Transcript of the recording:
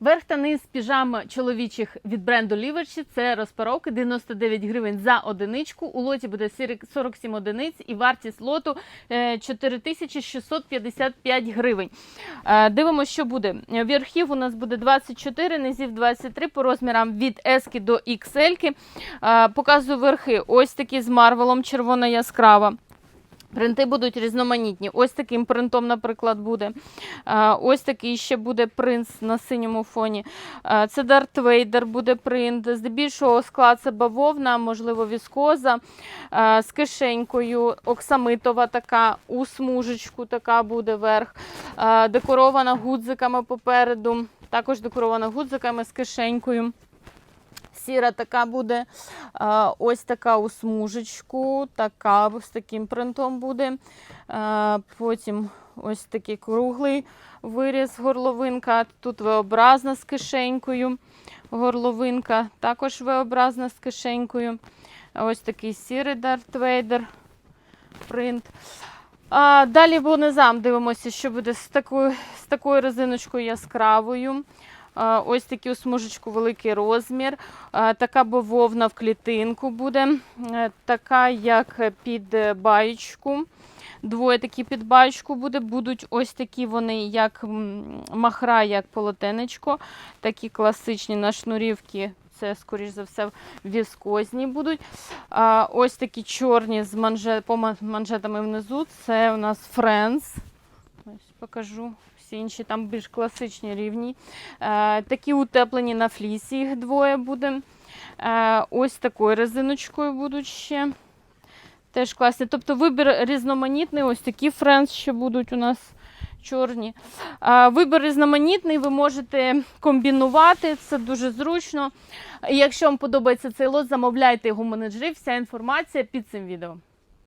Верх та низ піжам чоловічих від бренду Ліверчі це розпаровки 99 гривень за одиничку. У лоті буде 47 одиниць і вартість лоту е, 4655 гривень. Е, Дивимося, що буде. Верхів у нас буде 24, низів 23 по розмірам від S до XL. Е, Показую верхи. Ось такі з марвелом червона яскрава. Принти будуть різноманітні. Ось таким принтом, наприклад, буде. Ось такий ще буде принц на синьому фоні. Це Дарт Вейдер буде принт. Здебільшого склад це бавовна, можливо, віскоза з кишенькою. Оксамитова така у смужечку така буде верх. Декорована гудзиками попереду. Також декорована гудзиками з кишенькою. Сіра така буде. Ось така у смужечку, така з таким принтом буде. Потім ось такий круглий виріз, горловинка. Тут V-образна з кишенькою. Горловинка також V-образна з кишенькою. Ось такий сірий Дарт Вейдер принт. А, далі по низам дивимося, що буде з такою, з такою резиночкою яскравою. Ось такий у смужечку великий розмір. Така бавовна в клітинку буде. Е, Така, як під баєчку. Двоє такі під баєчку буде. Будуть ось такі вони, як махра, як полотенечко. Такі класичні на шнурівки. Це, скоріш за все, віскозні будуть. Ось такі чорні з манжет, по манжетами внизу. Це у нас Friends. Ось покажу. Всі інші там більш класичні рівні. Е, такі утеплені на флісі, їх двоє буде. Е, ось такою резиночкою будуть ще. Теж класні. Тобто вибір різноманітний. Ось такі Friends ще будуть у нас чорні. Е, Вибір різноманітний, ви можете комбінувати, це дуже зручно. Якщо вам подобається цей лот, замовляйте його менеджері. Вся інформація під цим відео.